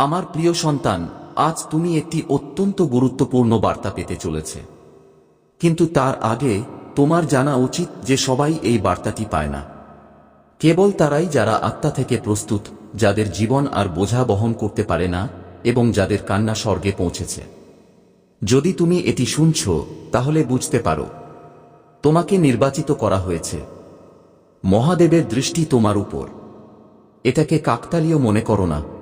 আমার প্রিয় সন্তান, আজ তুমি একটি অত্যন্ত গুরুত্বপূর্ণ বার্তা পেতে চলেছে। কিন্তু তার আগে তোমার জানা উচিত যে সবাই এই বার্তাটি পায় না। কেবল তারাই যারা আত্মা থেকে প্রস্তুত, যাদের জীবন আর বোঝা বহন করতে পারে না এবং যাদের কান্না স্বর্গে পৌঁছেছে। যদি তুমি এটি শুনছ, তাহলে বুঝতে পারো। তোমাকে নির্বাচিত করা হয়েছে। মহাদেবের দৃষ্টি তোমার উপর। এটাকে কাকতালীয় মনে করো না।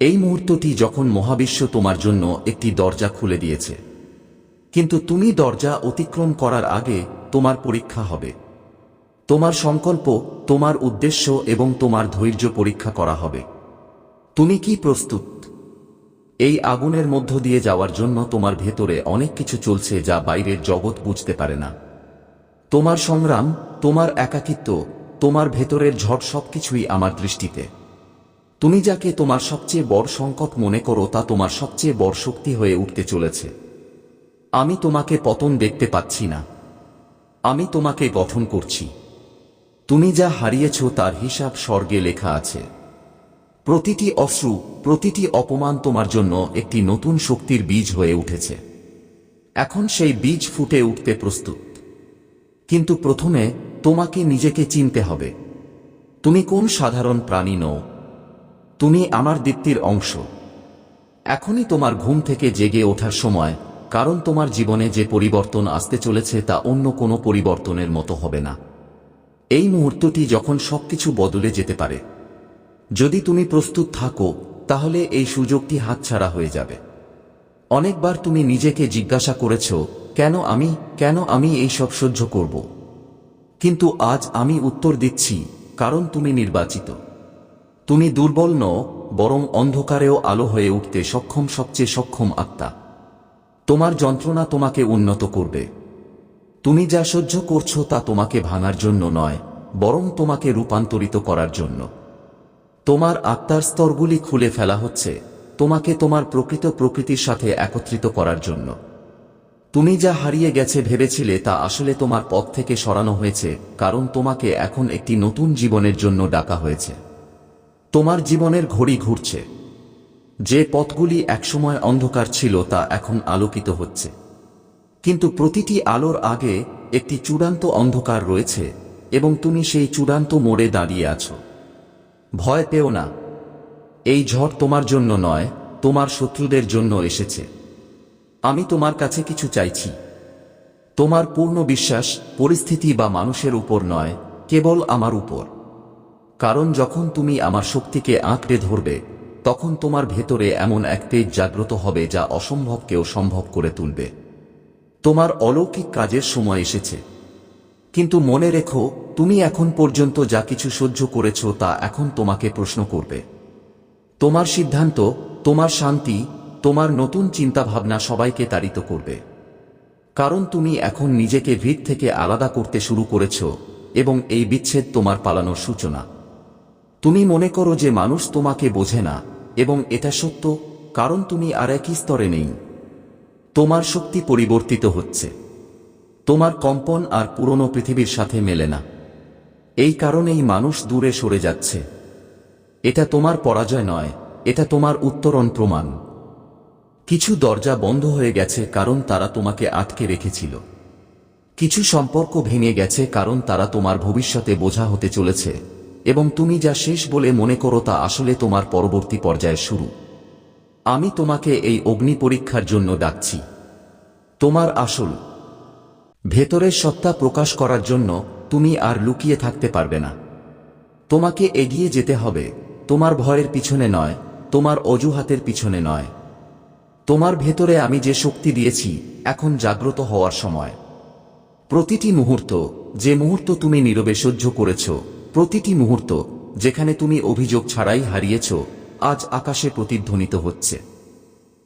এই মুহূর্তটি যখন মহাবিশ্ব তোমার জন্য একটি দরজা খুলে দিয়েছে। কিন্তু তুমি দরজা অতিক্রম করার আগে তোমার পরীক্ষা হবে। তোমার সংকল্প, তোমার উদ্দেশ্য এবং তোমার ধৈর্য পরীক্ষা করা হবে। তুমি কি প্রস্তুত? এই আগুনের মধ্য দিয়ে যাওয়ার জন্য তোমার ভেতরে অনেক কিছু চলছে যা বাইরের জগৎ বুঝতে পারে না। তোমার সংগ্রাম, তোমার একাকিত্ব, তোমার ভেতরের ঝড় সবকিছুই আমার দৃষ্টিতে। তুমি যাকে তোমার সবচেয়ে বড় সংকট মনে করো তা তোমার সবচেয়ে বড় শক্তি হয়ে উঠতে চলেছে। আমি তোমাকে পতন দেখতে পাচ্ছি না। আমি তোমাকে গঠন করছি। তুমি যা হারিয়েছ তার হিসাব স্বর্গে লেখা আছে। প্রতিটি অশ্রু, প্রতিটি অপমান তোমার জন্য একটি নতুন শক্তির বীজ হয়ে উঠেছে। এখন সেই বীজ ফুটে উঠতে প্রস্তুত। কিন্তু প্রথমে তোমাকে নিজেকে চিনতে হবে। তুমি কোন সাধারণ প্রাণী নও। তুমি আমার দীপ্তির অংশ। এখনই তোমার ঘুম থেকে জেগে ওঠার সময়, কারণ তোমার জীবনে যে পরিবর্তন আসতে চলেছে তা অন্য কোনো পরিবর্তনের মতো হবে না। এই মুহূর্তটি যখন সবকিছু বদলে যেতে পারে। যদি তুমি প্রস্তুত থাকো, তাহলে এই সুযোগটি হাতছাড়া হয়ে যাবে। অনেকবার তুমি নিজেকে জিজ্ঞাসা করেছ, কেন আমি কেন আমি এই সব সহ্য করব? কিন্তু আজ আমি উত্তর দিচ্ছি, কারণ তুমি নির্বাচিত। তুমি দুর্বল নও, বরং অন্ধকারেও আলো হয়ে উঠতে সক্ষম সবচেয়ে সক্ষম আত্মা। তোমার যন্ত্রণা তোমাকে উন্নত করবে। তুমি যা সহ্য করছ তা তোমাকে ভাঙার জন্য নয়, বরং তোমাকে রূপান্তরিত করার জন্য। তোমার আত্মার স্তরগুলি খুলে ফেলা হচ্ছে, তোমাকে তোমার প্রকৃত প্রকৃতির সাথে একত্রিত করার জন্য। তুমি যা হারিয়ে গেছে ভেবেছিলে তা আসলে তোমার পথ থেকে সরানো হয়েছে, কারণ তোমাকে এখন একটি নতুন জীবনের জন্য ডাকা হয়েছে। তোমার জীবনের ঘড়ি ঘুরছে। যে পথগুলি একসময় অন্ধকার ছিল তা এখন আলোকিত হচ্ছে। কিন্তু প্রতিটি আলোর আগে একটি চূড়ান্ত অন্ধকার রয়েছে এবং তুমি সেই চূড়ান্ত মোড়ে দাঁড়িয়ে আছো। ভয় পেও না। এই ঝড় তোমার জন্য নয়, তোমার শত্রুদের জন্য এসেছে। আমি তোমার কাছে কিছু চাইছি। তোমার পূর্ণ বিশ্বাস, পরিস্থিতি বা মানুষের উপর নয়, কেবল আমার উপর। কারণ যখন তুমি আমার শক্তিকে আঁকড়ে ধরবে, তখন তোমার ভেতরে এমন এক তেজ জাগ্রত হবে যা অসম্ভবকেও সম্ভব করে তুলবে। তোমার অলৌকিক কাজের সময় এসেছে। কিন্তু মনে রেখো, তুমি এখন পর্যন্ত যা কিছু সহ্য করেছ তা এখন তোমাকে প্রশ্ন করবে। তোমার সিদ্ধান্ত, তোমার শান্তি, তোমার নতুন চিন্তাভাবনা সবাইকে তাড়িত করবে। কারণ তুমি এখন নিজেকে ভিত থেকে আলাদা করতে শুরু করেছ এবং এই বিচ্ছেদ তোমার পালানোর সূচনা। তুমি মনে করো যে মানুষ তোমাকে বোঝে না, এবং এটা সত্য, কারণ তুমি আর একই স্তরে নেই। তোমার শক্তি পরিবর্তিত হচ্ছে। তোমার কম্পন আর পুরনো পৃথিবীর সাথে মেলে না। এই কারণেই মানুষ দূরে সরে যাচ্ছে। এটা তোমার পরাজয় নয়, এটা তোমার উত্তরণ প্রমাণ। কিছু দরজা বন্ধ হয়ে গেছে কারণ তারা তোমাকে আটকে রেখেছিল। কিছু সম্পর্ক ভেঙে গেছে কারণ তারা তোমার ভবিষ্যতে বোঝা হতে চলেছে। এবং তুমি যা শেষ বলে মনে করো তা আসলে তোমার পরবর্তী পর্যায়ে শুরু। আমি তোমাকে এই অগ্নি পরীক্ষার জন্য ডাকছি। তোমার আসল ভেতরের সত্তা প্রকাশ করার জন্য তুমি আর লুকিয়ে থাকতে পারবে না। তোমাকে এগিয়ে যেতে হবে। তোমার ভয়ের পিছনে নয়, তোমার অজুহাতের পিছনে নয়। তোমার ভেতরে আমি যে শক্তি দিয়েছি, এখন জাগ্রত হওয়ার সময়। প্রতিটি মুহূর্ত, যে মুহূর্ত তুমি নীরবে সহ্য করেছ প্রতিটি মুহূর্ত যেখানে তুমি অভিযোগ ছাড়াই হারিয়েছ, আজ আকাশে প্রতিধ্বনিত হচ্ছে।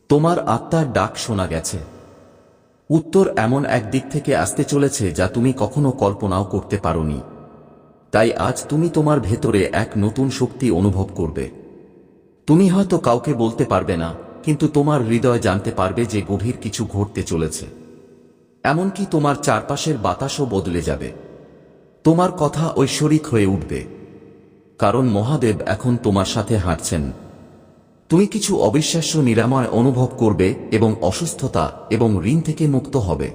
তোমার আত্মার ডাক শোনা গেছে। উত্তর এমন এক দিক থেকে আসতে চলেছে যা তুমি কখনো কল্পনাও করতে পারোনি। তাই আজ তুমি তোমার ভেতরে এক নতুন শক্তি অনুভব করবে। তুমি হয়তো কাউকে বলতে পারবে না, কিন্তু তোমার হৃদয় জানতে পারবে যে গভীর কিছু ঘটতে চলেছে। এমনকি তোমার চারপাশের বাতাসও বদলে যাবে। তোমার কথা ঐশ্বরিক হয়ে উঠবে। কারণ মহাদেব এখন তোমার সাথে হাঁটছেন। তুমি কিছু অবিশ্বাস্য নিরাময় অনুভব করবে এবং অসুস্থতা এবং ঋণ থেকে মুক্ত হবে।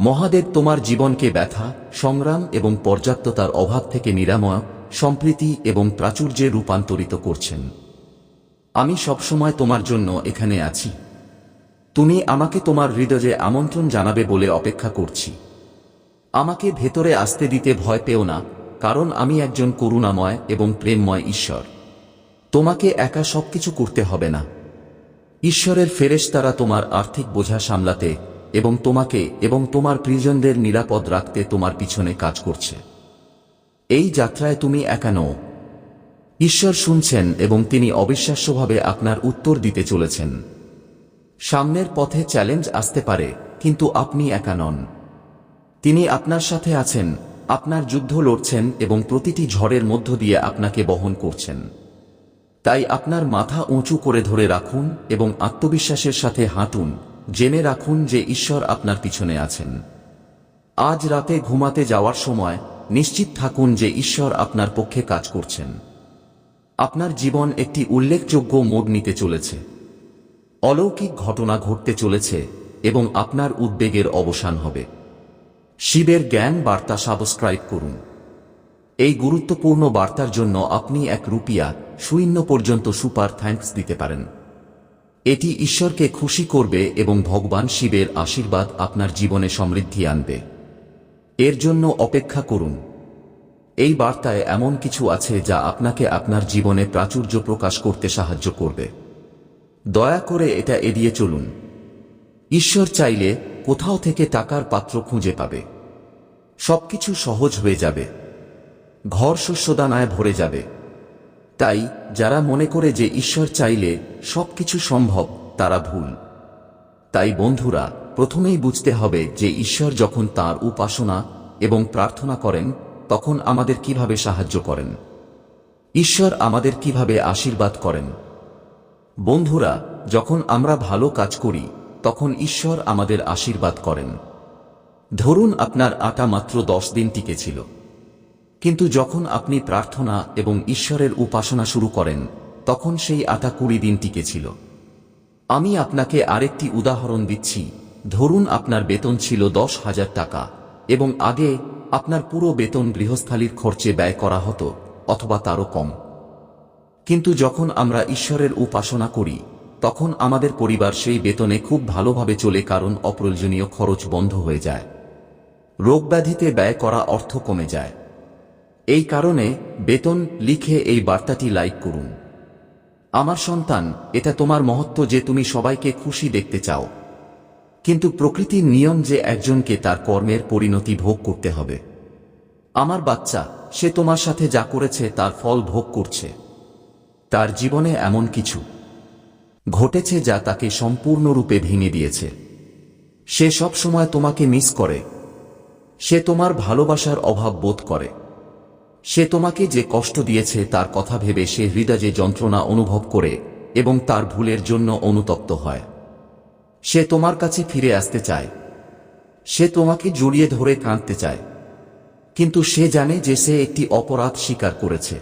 মহাদেব তোমার জীবনকে ব্যথা, সংগ্রাম এবং পর্যাপ্ততার অভাব থেকে নিরাময়, সম্প্রীতি এবং প্রাচুর্যে রূপান্তরিত করছেন। আমি সবসময় তোমার জন্য এখানে আছি। তুমি আমাকে তোমার হৃদয়ে আমন্ত্রণ জানাবে বলে অপেক্ষা করছি। আমাকে ভেতরে আসতে দিতে ভয় পেও না, কারণ আমি একজন করুণাময় এবং প্রেমময় ঈশ্বর। তোমাকে একা সবকিছু করতে হবে না। ঈশ্বরের ফেরেশতারা তোমার আর্থিক বোঝা সামলাতে এবং তোমাকে এবং তোমার প্রিয়জনদের নিরাপদ রাখতে তোমার পিছনে কাজ করছে। এই যাত্রায় তুমি একা নও। ঈশ্বর শুনছেন এবং তিনি অবিশ্বাস্যভাবে আপনার উত্তর দিতে চলেছেন। সামনের পথে চ্যালেঞ্জ আসতে পারে, কিন্তু আপনি একা নন। তিনি আপনার সাথে আছেন, আপনার যুদ্ধ লড়ছেন এবং প্রতিটি ঝড়ের মধ্য দিয়ে আপনাকে বহন করছেন। তাই আপনার মাথা উঁচু করে ধরে রাখুন এবং আত্মবিশ্বাসের সাথে হাঁটুন, জেনে রাখুন যে ঈশ্বর আপনার পিছনে আছেন। আজ রাতে ঘুমাতে যাওয়ার সময় নিশ্চিত থাকুন যে ঈশ্বর আপনার পক্ষে কাজ করছেন। আপনার জীবন একটি উল্লেখযোগ্য মোড় নিতে চলেছে। অলৌকিক ঘটনা ঘটতে চলেছে এবং আপনার উদ্বেগের অবসান হবে। শিবের জ্ঞান বার্তা সাবস্ক্রাইব করুন। এই গুরুত্বপূর্ণ বার্তার জন্য আপনি এক রুপিয়া শূন্য পর্যন্ত সুপার থ্যাঙ্কস দিতে পারেন। এটি ঈশ্বরকে খুশি করবে এবং ভগবান শিবের আশীর্বাদ আপনার জীবনে সমৃদ্ধি আনবে। এর জন্য অপেক্ষা করুন। এই বার্তায় এমন কিছু আছে যা আপনাকে আপনার জীবনে প্রাচুর্য প্রকাশ করতে সাহায্য করবে। দয়া করে এটা এড়িয়ে চলুন। ঈশ্বর চাইলে কোথাও থেকে টাকার পাত্র খুঁজে পাবে। সবকিছু সহজ হয়ে যাবে। ঘর শস্যদানায় ভরে যাবে। তাই, যারা মনে করে যে ঈশ্বর চাইলে সবকিছু সম্ভব, তারা ভুল। তাই বন্ধুরা, প্রথমেই বুঝতে হবে যে ঈশ্বর যখন তার উপাসনা এবং প্রার্থনা করেন, তখন আমাদের কীভাবে সাহায্য করেন। ঈশ্বর আমাদের কীভাবে আশীর্বাদ করেন। বন্ধুরা, যখন আমরা ভালো কাজ করি, তখন ঈশ্বর আমাদের আশীর্বাদ করেন। ধরুন আপনার আটা মাত্র দশ দিন টিকেছিল কিন্তু যখন আপনি প্রার্থনা এবং ঈশ্বরের উপাসনা শুরু করেন, তখন সেই আটা কুড়ি দিন টিকে ছিল। আমি আপনাকে আরেকটি উদাহরণ দিচ্ছি। ধরুন আপনার বেতন ছিল দশ হাজার টাকা এবং আগে আপনার পুরো বেতন গৃহস্থালির খরচে ব্যয় করা হতো অথবা তারও কম। কিন্তু যখন আমরা ঈশ্বরের উপাসনা করি, তখন আমাদের পরিবার সেই বেতনে খুব ভালোভাবে চলে কারণ অপ্রয়োজনীয় খরচ বন্ধ হয়ে যায়। রোগব্যাধিতে ব্যয় করা অর্থ কমে যায়। এই কারণে বেতন লিখে এই বার্তাটি লাইক করুন। আমার সন্তান, এটা তোমার মহত্ব যে তুমি সবাইকে খুশি দেখতে চাও। কিন্তু প্রকৃতির নিয়ম যে একজনকে তার কর্মের পরিণতি ভোগ করতে হবে। আমার বাচ্চা, সে তোমার সাথে যা করেছে তার ফল ভোগ করছে। তার জীবনে এমন কিছু ঘটেছে যা তাকে সম্পূর্ণরূপে ভেঙে দিয়েছে। সে সব সময় তোমাকে মিস করে। সে তোমার ভালোবাসার অভাব বোধ করে। সে তোমাকে যে কষ্ট দিয়েছে তার কথা ভেবে সে হৃদয়ে যন্ত্রণা অনুভব করে এবং তার ভুলের জন্য অনুতপ্ত হয়। সে তোমার কাছে ফিরে আসতে চায়। সে তোমাকে জড়িয়ে ধরে কাঁদতে চায়। কিন্তু সে জানে যে সে একটি অপরাধ স্বীকার করেছে।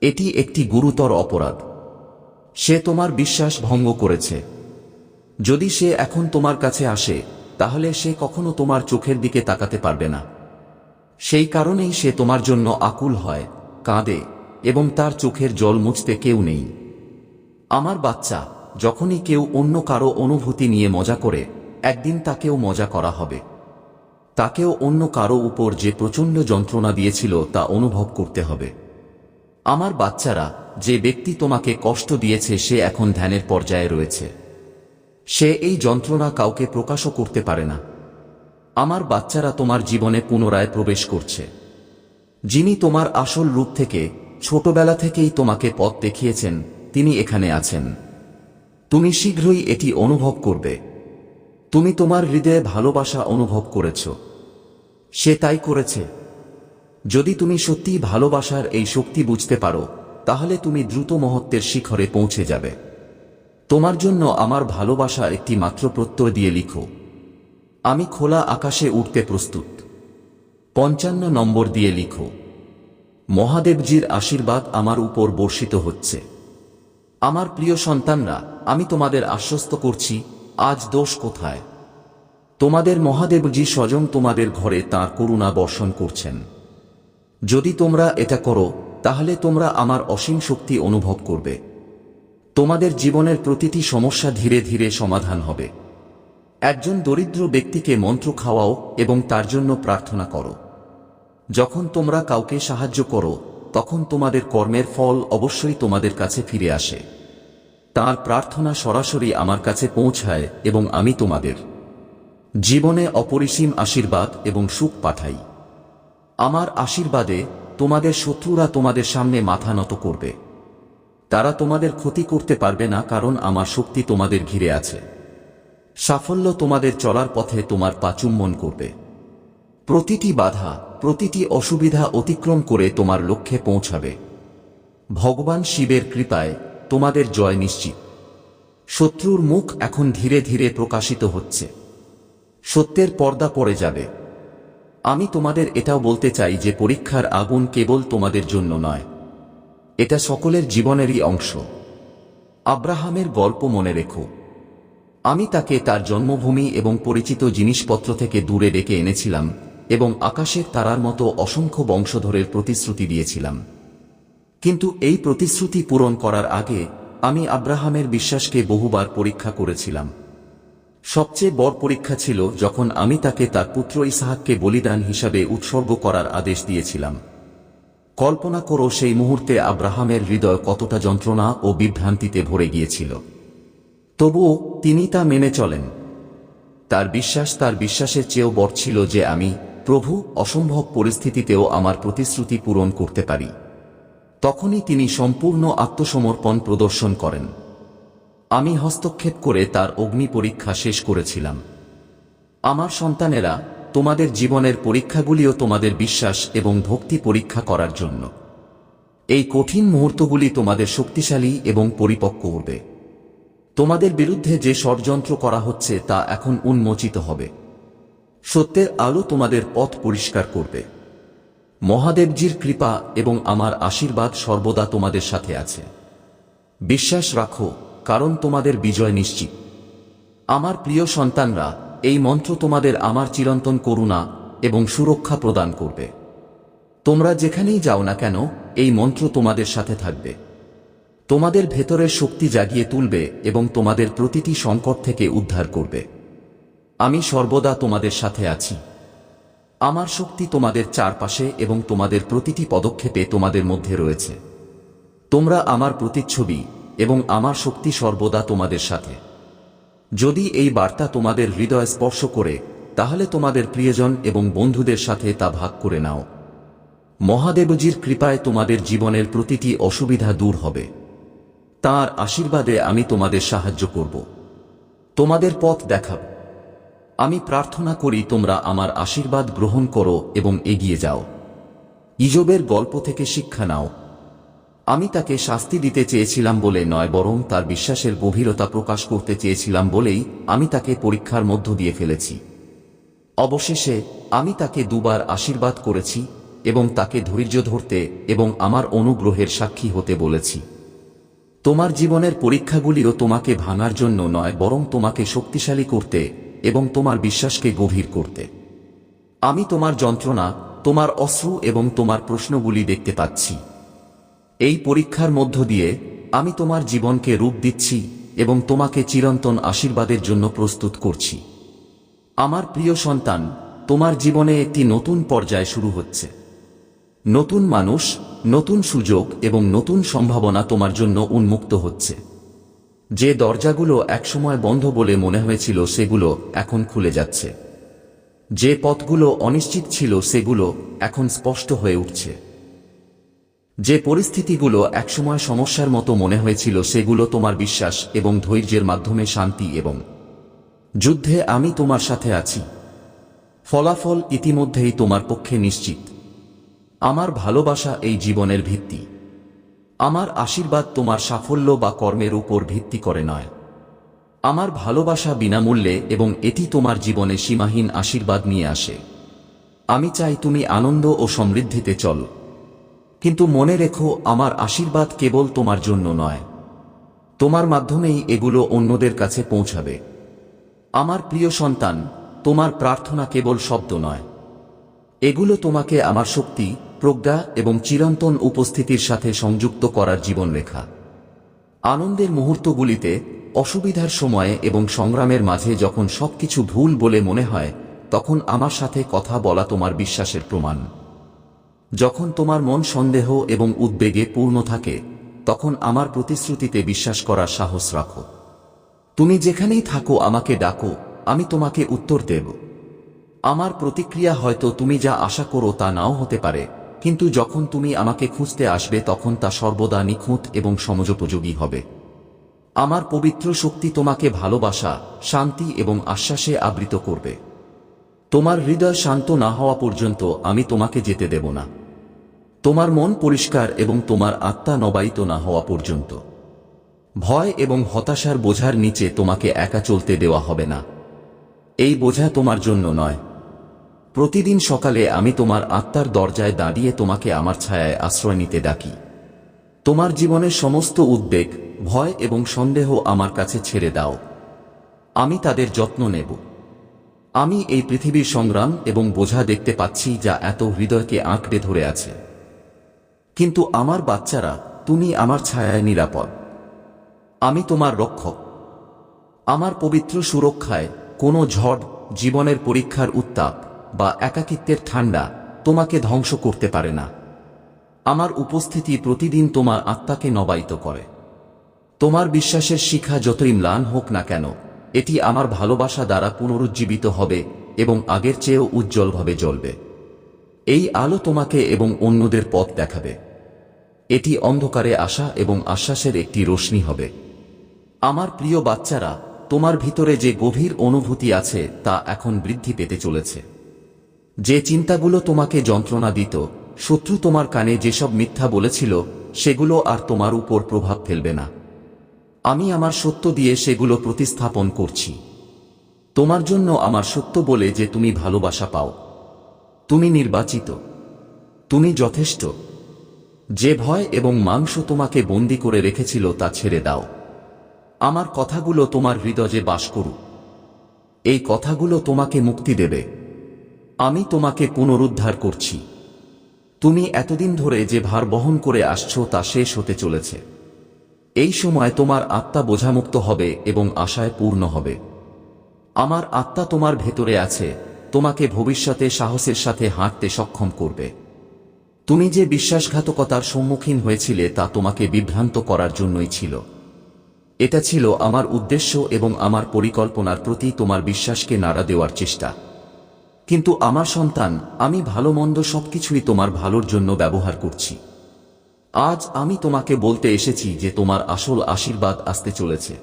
এটি একটি গুরুতর অপরাধ। সে তোমার বিশ্বাস ভঙ্গ করেছে। যদি সে এখন তোমার কাছে আসে তাহলে সে কখনো তোমার চোখের দিকে তাকাতে পারবে না। সেই কারণেই সে তোমার জন্য আকুল হয়, কাঁদে, এবং তার চোখের জল মুছতে কেউ নেই। আমার বাচ্চা, যখনই কেউ অন্য কারও অনুভূতি নিয়ে মজা করে, একদিন তাকেও মজা করা হবে। তাকেও অন্য কারও উপর যে প্রচণ্ড যন্ত্রণা দিয়েছিল তা অনুভব করতে হবে। আমার বাচ্চারা, যে ব্যক্তি তোমাকে কষ্ট দিয়েছে সে এখন ধ্যানের পর্যায়ে রয়েছে। সে এই যন্ত্রণা কাউকে প্রকাশও করতে পারে না। আমার বাচ্চারা তোমার জীবনে পুনরায় প্রবেশ করছে। যিনি তোমার আসল রূপ থেকে, ছোটবেলা থেকেই তোমাকে পথ দেখিয়েছেন, তিনি এখানে আছেন। তুমি শীঘ্রই এটি অনুভব করবে। তুমি তোমার হৃদয়ে ভালোবাসা অনুভব করেছ। সে তাই করেছে। যদি তুমি সত্যি ভালোবাসার এই শক্তি বুঝতে পারো, তাহলে তুমি দ্রুত মহত্বের শিখরে পৌঁছে যাবে। তোমার জন্য আমার ভালোবাসা একটি মাত্র প্রত্যয় দিয়ে লিখো। আমি খোলা আকাশে উঠতে প্রস্তুত। পঞ্চান্ন নম্বর দিয়ে লিখো। মহাদেবজির আশীর্বাদ আমার উপর বর্ষিত হচ্ছে। আমার প্রিয় সন্তানরা, আমি তোমাদের আশ্বস্ত করছি, আজ দোষ কোথায়? তোমাদের মহাদেবজি স্বজন তোমাদের ঘরে তাঁর করুণা বর্ষণ করছেন। যদি তোমরা এটা করো, তাহলে তোমরা আমার অসীম শক্তি অনুভব করবে। তোমাদের জীবনের প্রতিটি সমস্যা ধীরে ধীরে সমাধান হবে। একজন দরিদ্র ব্যক্তিকে মন্ত্র খাওয়াও এবং তার জন্য প্রার্থনা করো। যখন তোমরা কাউকে সাহায্য করো, তখন তোমাদের কর্মের ফল অবশ্যই তোমাদের কাছে ফিরে আসে। তার প্রার্থনা সরাসরি আমার কাছে পৌঁছায় এবং আমি তোমাদের জীবনে অপরিসীম আশীর্বাদ এবং সুখ পাঠাই। আমার আশীর্বাদে তোমাদের শত্রুরা তোমাদের সামনে মাথা নত করবে। তারা তোমাদের ক্ষতি করতে পারবে না কারণ আমার শক্তি তোমাদের ঘিরে আছে। সাফল্য তোমাদের চলার পথে তোমার পাচুম্বন করবে। প্রতিটি বাধা, প্রতিটি অসুবিধা অতিক্রম করে তোমার লক্ষ্যে পৌঁছাবে। ভগবান শিবের কৃপায় তোমাদের জয় নিশ্চিত। শত্রুর মুখ এখন ধীরে ধীরে প্রকাশিত হচ্ছে। সত্যের পর্দা পড়ে যাবে। আমি তোমাদের এটাও বলতে চাই যে পরীক্ষার আগুন কেবল তোমাদের জন্য নয় এটা সকলের জীবনেরই অংশ। আব্রাহামের গল্প মনে রেখো। আমি তাকে তার জন্মভূমি এবং পরিচিত জিনিসপত্র থেকে দূরে ডেকে এনেছিলাম এবং আকাশের তারার মতো অসংখ্য বংশধরের প্রতিশ্রুতি দিয়েছিলাম। কিন্তু এই প্রতিশ্রুতি পূরণ করার আগে আমি আব্রাহামের বিশ্বাসকে বহুবার পরীক্ষা করেছিলাম। সবচেয়ে বড় পরীক্ষা ছিল যখন আমি তাকে তার পুত্র ইসাহাককে বলিদান হিসাবে উৎসর্গ করার আদেশ দিয়েছিলাম। কল্পনা করো সেই মুহূর্তে আব্রাহামের হৃদয় কতটা যন্ত্রণা ও বিভ্রান্তিতে ভরে গিয়েছিল। তবুও তিনি তা মেনে চলেন। তার বিশ্বাস তার বিশ্বাসের চেয়েও বড় ছিল যে আমি প্রভু অসম্ভব পরিস্থিতিতেও আমার প্রতিশ্রুতি পূরণ করতে পারি। তখনই তিনি সম্পূর্ণ আত্মসমর্পণ প্রদর্শন করেন। আমি হস্তক্ষেপ করে তার অগ্নি পরীক্ষা শেষ করেছিলাম। আমার সন্তানেরা তোমাদের জীবনের পরীক্ষাগুলিও তোমাদের বিশ্বাস এবং ভক্তি পরীক্ষা করার জন্য। এই কঠিন মুহূর্তগুলি তোমাদের শক্তিশালী এবং পরিপক্ক করবে। তোমাদের বিরুদ্ধে যে ষড়যন্ত্র করা হচ্ছে তা এখন উন্মোচিত হবে। সত্যের আলো তোমাদের পথ পরিষ্কার করবে। মহাদেবজির কৃপা এবং আমার আশীর্বাদ সর্বদা তোমাদের সাথে আছে। বিশ্বাস রাখো, কারণ তোমাদের বিজয় নিশ্চিত। আমার প্রিয় সন্তানরা এই মন্ত্র তোমাদের আমার চিরন্তন করুণা এবং সুরক্ষা প্রদান করবে। তোমরা যেখানেই যাও না কেন, এই মন্ত্র তোমাদের সাথে থাকবে। তোমাদের ভেতরের শক্তি জাগিয়ে তুলবে এবং তোমাদের প্রতিটি সংকট থেকে উদ্ধার করবে। আমি সর্বদা তোমাদের সাথে আছি। আমার শক্তি তোমাদের চারপাশে এবং তোমাদের প্রতিটি পদক্ষেপে তোমাদের মধ্যে রয়েছে। তোমরা আমার প্রতিচ্ছবি এবং আমার শক্তি সর্বদা তোমাদের সাথে। যদি এই বার্তা তোমাদের হৃদয় স্পর্শ করে, তাহলে তোমাদের প্রিয়জন এবং বন্ধুদের সাথে তা ভাগ করে নাও। মহাদেবজির কৃপায় তোমাদের জীবনের প্রতিটি অসুবিধা দূর হবে। তার আশীর্বাদে আমি তোমাদের সাহায্য করব। তোমাদের পথ দেখাব। আমি প্রার্থনা করি তোমরা আমার আশীর্বাদ গ্রহণ করো এবং এগিয়ে যাও। ইজবের গল্প থেকে শিক্ষা নাও। আমি তাকে শাস্তি দিতে চেয়েছিলাম বলে নয়, বরং তার বিশ্বাসের গভীরতা প্রকাশ করতে চেয়েছিলাম বলেই আমি তাকে পরীক্ষার মধ্য দিয়ে ফেলেছি। অবশেষে আমি তাকে দুবার আশীর্বাদ করেছি এবং তাকে ধৈর্য ধরতে এবং আমার অনুগ্রহের সাক্ষী হতে বলেছি। তোমার জীবনের পরীক্ষাগুলিও তোমাকে ভাঙার জন্য নয়, বরং তোমাকে শক্তিশালী করতে এবং তোমার বিশ্বাসকে গভীর করতে। আমি তোমার যন্ত্রণা, তোমার অশ্রু এবং তোমার প্রশ্নগুলি দেখতে পাচ্ছি। এই পরীক্ষার মধ্য দিয়ে আমি তোমার জীবনকে রূপ দিচ্ছি এবং তোমাকে চিরন্তন আশীর্বাদের জন্য প্রস্তুত করছি। আমার প্রিয় সন্তান, তোমার জীবনে একটি নতুন পর্যায় শুরু হচ্ছে। নতুন মানুষ, নতুন সুযোগ এবং নতুন সম্ভাবনা তোমার জন্য উন্মুক্ত হচ্ছে। যে দরজাগুলো একসময় বন্ধ বলে মনে হয়েছিল সেগুলো এখন খুলে যাচ্ছে। যে পথগুলো অনিশ্চিত ছিল সেগুলো এখন স্পষ্ট হয়ে উঠছে। যে পরিস্থিতিগুলো একসময় সমস্যার মতো মনে হয়েছিল সেগুলো তোমার বিশ্বাস এবং ধৈর্যের মাধ্যমে শান্তি এবং যুদ্ধে আমি তোমার সাথে আছি। ফলাফল ইতিমধ্যেই তোমার পক্ষে নিশ্চিত। আমার ভালোবাসা এই জীবনের ভিত্তি। আমার আশীর্বাদ তোমার সাফল্য বা কর্মের উপর ভিত্তি করে নয়। আমার ভালোবাসা বিনামূল্যে এবং এটি তোমার জীবনে সীমাহীন আশীর্বাদ নিয়ে আসে। আমি চাই তুমি আনন্দ ও সমৃদ্ধিতে চলো। কিন্তু মনে রেখো, আমার আশীর্বাদ কেবল তোমার জন্য নয়। তোমার মাধ্যমেই এগুলো অন্যদের কাছে পৌঁছাবে। আমার প্রিয় সন্তান, তোমার প্রার্থনা কেবল শব্দ নয়। এগুলো তোমাকে আমার শক্তি, প্রজ্ঞা এবং চিরন্তন উপস্থিতির সাথে সংযুক্ত করার জীবনরেখা আনন্দের মুহূর্তগুলিতে, অসুবিধার সময়ে এবং সংগ্রামের মাঝে যখন সবকিছু ভুল বলে মনে হয়, তখন আমার সাথে কথা বলা তোমার বিশ্বাসের প্রমাণ। যখন তোমার মন সন্দেহ এবং উদ্বেগে পূর্ণ থাকে, তখন আমার প্রতিশ্রুতিতে বিশ্বাস করার সাহস রাখো। তুমি যেখানেই থাকো আমাকে ডাকো, আমি তোমাকে উত্তর দেব। আমার প্রতিক্রিয়া হয়তো তুমি যা আশা করো তা নাও হতে পারে, কিন্তু যখন তুমি আমাকে খুঁজতে আসবে তখন তা সর্বদা নিখুঁত এবং সমযোপযোগী হবে। আমার পবিত্র শক্তি তোমাকে ভালোবাসা, শান্তি এবং আশ্বাসে আবৃত করবে। তোমার হৃদয় শান্ত না হওয়া পর্যন্ত আমি তোমাকে যেতে দেব না। তোমার মন পরিষ্কার এবং তোমার আত্মা নবায়িত না হওয়া পর্যন্ত। ভয় এবং হতাশার বোঝার নিচে তোমাকে একা চলতে দেওয়া হবে না। এই বোঝা তোমার জন্য নয়। প্রতিদিন সকালে আমি তোমার আত্মার দরজায় দাঁড়িয়ে তোমাকে আমার ছায়ায় আশ্রয় নিতে ডাকি। তোমার জীবনের সমস্ত উদ্বেগ, ভয় এবং সন্দেহ আমার কাছে ছেড়ে দাও। আমি তাদের যত্ন নেব। আমি এই পৃথিবীর সংগ্রাম এবং বোঝা দেখতে পাচ্ছি যা এত হৃদয়কে আঁকড়ে ধরে আছে। কিন্তু আমার বাচ্চারা, তুমি আমার ছায়ায় নিরাপদ। আমি তোমার রক্ষক। আমার পবিত্র সুরক্ষায় কোনো ঝড়, জীবনের পরীক্ষার উত্তাপ বা একাকিত্বের ঠান্ডা তোমাকে ধ্বংস করতে পারে না। আমার উপস্থিতি প্রতিদিন তোমার আত্মাকে নবায়িত করে। তোমার বিশ্বাসের শিখা যতই ম্লান হোক না কেন এটি আমার ভালোবাসা দ্বারা পুনরুজ্জীবিত হবে এবং আগের চেয়েও উজ্জ্বলভাবে জ্বলবে। এই আলো তোমাকে এবং অন্যদের পথ দেখাবে। এটি অন্ধকারে আসা এবং আশ্বাসের একটি রোশনি হবে। আমার প্রিয় বাচ্চারা, তোমার ভিতরে যে গভীর অনুভূতি আছে তা এখন বৃদ্ধি পেতে চলেছে। যে চিন্তাগুলো তোমাকে যন্ত্রণা দিত, শত্রু তোমার কানে যেসব মিথ্যা বলেছিল, সেগুলো আর তোমার উপর প্রভাব ফেলবে না। আমি আমার সত্য দিয়ে সেগুলো প্রতিস্থাপন করছি। তোমার জন্য আমার সত্য বলে যে তুমি ভালোবাসা পাও। তুমি নির্বাচিত। তুমি যথেষ্ট। যে ভয় এবং মাংস তোমাকে বন্দি করে রেখেছিল তা ছেড়ে দাও। আমার কথাগুলো তোমার হৃদয়ে বাস করুক এই কথাগুলো তোমাকে মুক্তি দেবে। আমি তোমাকে পুনরুদ্ধার করছি। তুমি এতদিন ধরে যে ভার বহন করে আসছো তা শেষ হতে চলেছে। এই সময় তোমার আত্মা বোঝামুক্ত হবে এবং আশায় পূর্ণ হবে। আমার আত্মা তোমার ভেতরে আছে, তোমাকে ভবিষ্যতে সাহসের সাথে হাঁটতে সক্ষম করবে। তুমি যে বিশ্বাসঘাতকতার সম্মুখীন হয়েছিলে তা তোমাকে বিভ্রান্ত করার জন্যই ছিল। এটা ছিল আমার উদ্দেশ্য এবং আমার পরিকল্পনার প্রতি তোমার বিশ্বাসকে নাড়া দেওয়ার চেষ্টা। কিন্তু আমার সন্তান, আমি ভালো মন্দ সবকিছুই তোমার ভালোর জন্য ব্যবহার করছি। আজ আমি তোমাকে বলতে এসেছি যে তোমার আসল আশীর্বাদ আসতে চলেছে।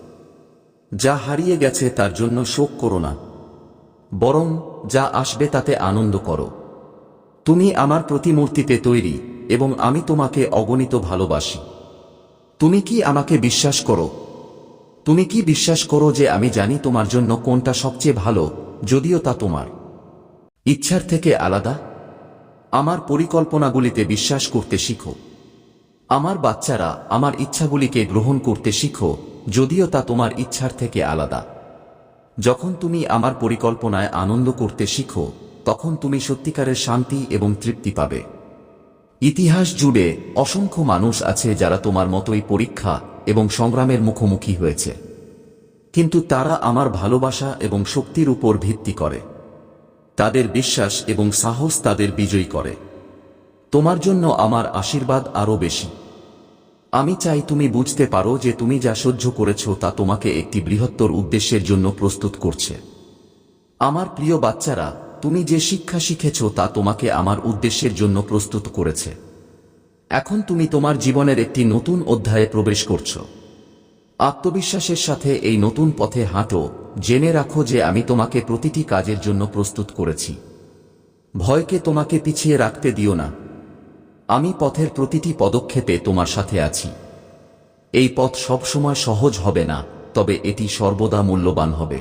যা হারিয়ে গেছে তার জন্য শোক করো না। বরং যা আসবে তাতে আনন্দ করো। তুমি আমার প্রতিমূর্তিতে তৈরি এবং আমি তোমাকে অগণিত ভালোবাসি। তুমি কি আমাকে বিশ্বাস করো? তুমি কি বিশ্বাস করো যে আমি জানি তোমার জন্য কোনটা সবচেয়ে ভালো, যদিও তা তোমার ইচ্ছার থেকে আলাদা? আমার পরিকল্পনাগুলিতে বিশ্বাস করতে শিখো। আমার বাচ্চারা আমার ইচ্ছাগুলিকে গ্রহণ করতে শিখো, যদিও তা তোমার ইচ্ছার থেকে আলাদা। যখন তুমি আমার পরিকল্পনায় আনন্দ করতে শিখো, তখন তুমি সত্যিকারের শান্তি এবং তৃপ্তি পাবে। ইতিহাস জুড়ে অসংখ্য মানুষ আছে যারা তোমার মতোই পরীক্ষা এবং সংগ্রামের মুখোমুখি হয়েছে। কিন্তু তারা আমার ভালোবাসা এবং শক্তির উপর ভিত্তি করে। তাদের বিশ্বাস এবং সাহস তাদের বিজয়ী করে। তোমার জন্য আমার আশীর্বাদ আরও বেশি। আমি চাই তুমি বুঝতে পারো যে তুমি যা সহ্য করেছ তা তোমাকে একটি বৃহত্তর উদ্দেশ্যের জন্য প্রস্তুত করছে। আমার প্রিয় বাচ্চারা, তুমি যে শিক্ষা শিখেছ তা তোমাকে আমার উদ্দেশ্যের জন্য প্রস্তুত করেছে। এখন তুমি তোমার জীবনের একটি নতুন অধ্যায়ে প্রবেশ করছ। আত্মবিশ্বাসের সাথে এই নতুন পথে হাঁটো, জেনে রাখো যে আমি তোমাকে প্রতিটি কাজের জন্য প্রস্তুত করেছি। ভয়কে তোমাকে পিছিয়ে রাখতে দিও না। আমি পথের প্রতিটি পদক্ষেপে তোমার সাথে আছি। এই পথ সবসময় সহজ হবে না, তবে এটি সর্বদা মূল্যবান হবে।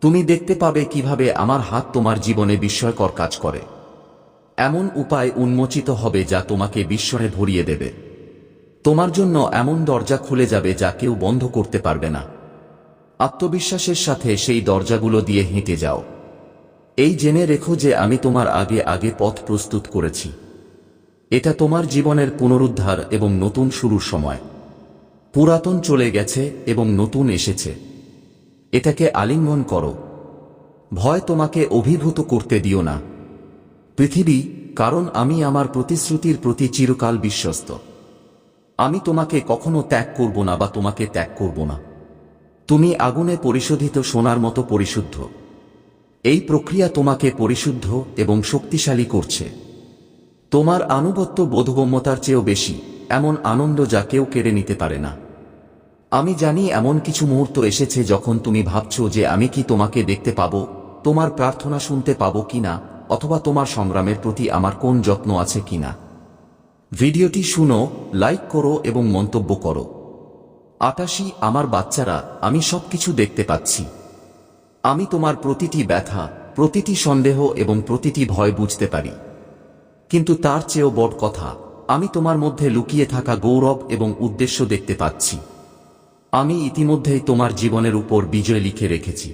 তুমি দেখতে পাবে কীভাবে আমার হাত তোমার জীবনে বিস্ময়কর কাজ করে। এমন উপায় উন্মোচিত হবে যা তোমাকে বিস্ময়ে ভরিয়ে দেবে। তোমার জন্য এমন দরজা খুলে যাবে যা কেউ বন্ধ করতে পারবে না। আত্মবিশ্বাসের সাথে সেই দরজাগুলো দিয়ে হেঁটে যাও। এই জেনে রেখো যে আমি তোমার আগে আগে পথ প্রস্তুত করেছি। এটা তোমার জীবনের পুনরুদ্ধার এবং নতুন শুরুর সময়। পুরাতন চলে গেছে এবং নতুন এসেছে। এটাকে আলিঙ্গন করো। ভয় তোমাকে অভিভূত করতে দিও না। পৃথিবী, কারণ আমি আমার প্রতিশ্রুতির প্রতি চিরকাল বিশ্বস্ত। আমি তোমাকে কখনো ত্যাগ করব না বা তোমাকে ত্যাগ করব না। তুমি আগুনে পরিশোধিত সোনার মতো পরিশুদ্ধ। এই প্রক্রিয়া তোমাকে পরিশুদ্ধ এবং শক্তিশালী করছে। তোমার আনুগত্য বোধগম্যতার চেয়েও বেশি, এমন আনন্দ যা কেউ কেড়ে নিতে পারে না। আমি জানি এমন কিছু মুহূর্ত এসেছে যখন তুমি ভাবছ যে আমি কি তোমাকে দেখতে পাবো, তোমার প্রার্থনা শুনতে পাবো কিনা অথবা তোমার সংগ্রামের প্রতি আমার কোন যত্ন আছে কিনা ভিডিওটি শুনো, লাইক করো এবং মন্তব্য করো। আটাশি আমার বাচ্চারা, আমি সবকিছু দেখতে পাচ্ছি। আমি তোমার প্রতিটি ব্যথা, প্রতিটি সন্দেহ এবং প্রতিটি ভয় বুঝতে পারি। কিন্তু তার চেয়েও বড় কথা, আমি তোমার মধ্যে লুকিয়ে থাকা গৌরব এবং উদ্দেশ্য দেখতে পাচ্ছি। আমি ইতিমধ্যেই তোমার জীবনের উপর বিজয় লিখে রেখেছি।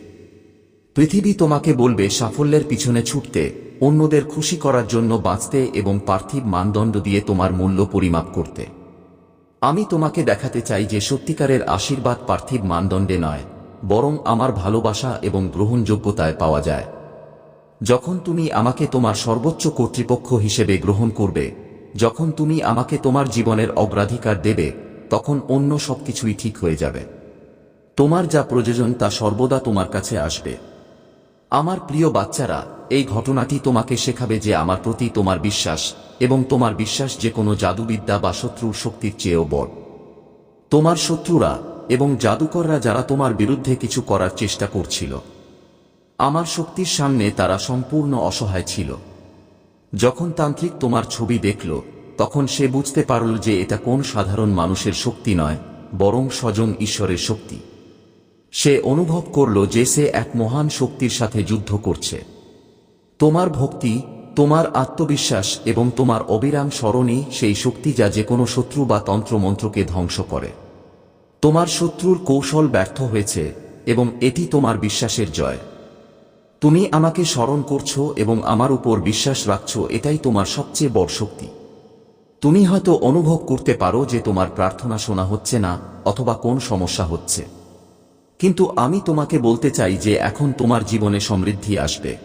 পৃথিবী তোমাকে বলবে সাফল্যের পিছনে ছুটতে, অন্যদের খুশি করার জন্য বাঁচতে এবং পার্থিব মানদণ্ড দিয়ে তোমার মূল্য পরিমাপ করতে। আমি তোমাকে দেখাতে চাই যে সত্যিকারের আশীর্বাদ পার্থিব মানদণ্ডে নয়, বরং আমার ভালোবাসা এবং গ্রহণযোগ্যতায় পাওয়া যায়। যখন তুমি আমাকে তোমার সর্বোচ্চ কর্তৃপক্ষ হিসেবে গ্রহণ করবে, যখন তুমি আমাকে তোমার জীবনের অগ্রাধিকার দেবে, তখন অন্য সবকিছুই ঠিক হয়ে যাবে। তোমার যা প্রয়োজন তা সর্বদা তোমার কাছে আসবে। আমার প্রিয় বাচ্চারা, এই ঘটনাটি তোমাকে শেখাবে যে আমার প্রতি তোমার বিশ্বাস এবং তোমার বিশ্বাস যে কোনো জাদুবিদ্যা বা শত্রুর শক্তির চেয়েও বড়। তোমার শত্রুরা এবং জাদুকররা যারা তোমার বিরুদ্ধে কিছু করার চেষ্টা করছিল আমার শক্তির সামনে তারা সম্পূর্ণ অসহায় ছিল। যখন তান্ত্রিক তোমার ছবি দেখল, তখন সে বুঝতে পারল যে এটা কোন সাধারণ মানুষের শক্তি নয়, বরং স্বজন ঈশ্বরের শক্তি। সে অনুভব করল যে সে এক মহান শক্তির সাথে যুদ্ধ করছে। তোমার ভক্তি, তোমার আত্মবিশ্বাস এবং তোমার অবিরাম স্মরণই সেই শক্তি যা যে কোনো শত্রু বা তন্ত্রমন্ত্রকে ধ্বংস করে। তোমার শত্রুর কৌশল ব্যর্থ হয়েছে এবং এটি তোমার বিশ্বাসের জয়। তুমি আমাকে স্মরণ করছ এবং আমার উপর বিশ্বাস রাখছো, এটাই তোমার সবচেয়ে বড় শক্তি। তুমি হয়তো অনুভব করতে পারো যে তোমার প্রার্থনা শোনা হচ্ছে না, অথবা কোন সমস্যা হচ্ছে। কিন্তু আমি তোমাকে বলতে চাই যে এখন তোমার জীবনে সমৃদ্ধি আসবে।